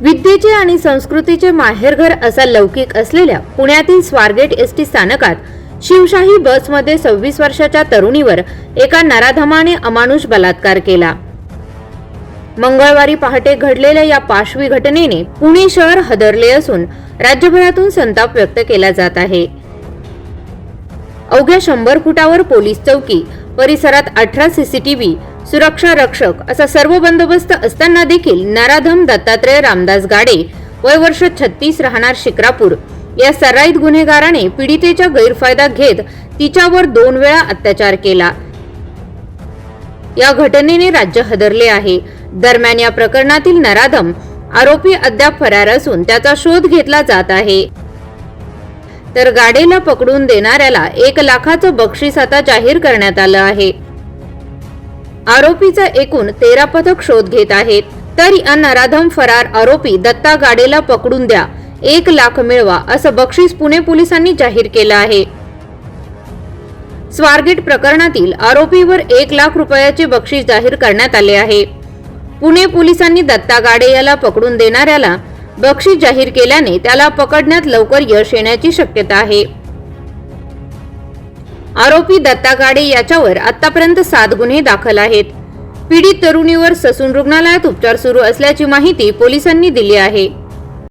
विद्येचे आणि संस्कृतीचे माहेरघर असा लौकिक असलेल्या पुण्यातील स्वारगेट एसटी स्थानकात शिवशाही बसमध्ये सव्वीस वर्षाच्या तरुणीवर एका नराधमाने अमानुष बलात्कार केला. मंगळवारी पहाटे घडलेल्या या पाशवी घटनेने पुणे शहर हदरले असून राज्यभरातून संताप व्यक्त केला जात आहे. अवघ्या शंभर फुटावर पोलीस चौकी परिसरात अठरा सीसीटीव्ही सुरक्षा रक्षक असा सर्व बंदोबस्त असताना देखील नराधम दत्तात्रय रामदास गाडे वय वर्ष छत्तीस राहणार शिक्रापूर. या सराईत गुन्हेगाराने पीडितेचा गैरफायदा घेत तिच्यावर दोन वेळा अत्याचार केला. या घटनेने राज्य हदरले आहे. दरम्यान या प्रकरणातील नराधम आरोपी अद्याप फरार असून त्याचा शोध घेतला जात आहे. तर गाडेला पकडून देणाऱ्याला एक लाखाचं बक्षीस आता जाहीर करण्यात आलं आहे. आरोपीचा एकूण तेरा पथक शोध घेत आहेत. तरी नराधम फरार आरोपी दत्ता गाडेला पकडून द्या. एक लाख मिळवा असं बक्षीस पुणे पोलिसांनी जाहीर केलं आहे. स्वारगेट प्रकरणातील आरोपीवर एक लाख रुपयाचे बक्षीस जाहीर करण्यात आले आहे. पुणे पोलिसांनी दत्ता गाडे याला पकडून देणाऱ्याला बक्षीस जाहीर केल्याने त्याला पकडण्यात लवकर यश येण्याची शक्यता आहे. आरोपी दत्ता गाडे याच्यावर आतापर्यंत सात गुन्हे दाखल आहेत. पीडित तरुणीवर ससून रुग्णालयात उपचार सुरू असल्याची माहिती पोलिसांनी दिली आहे.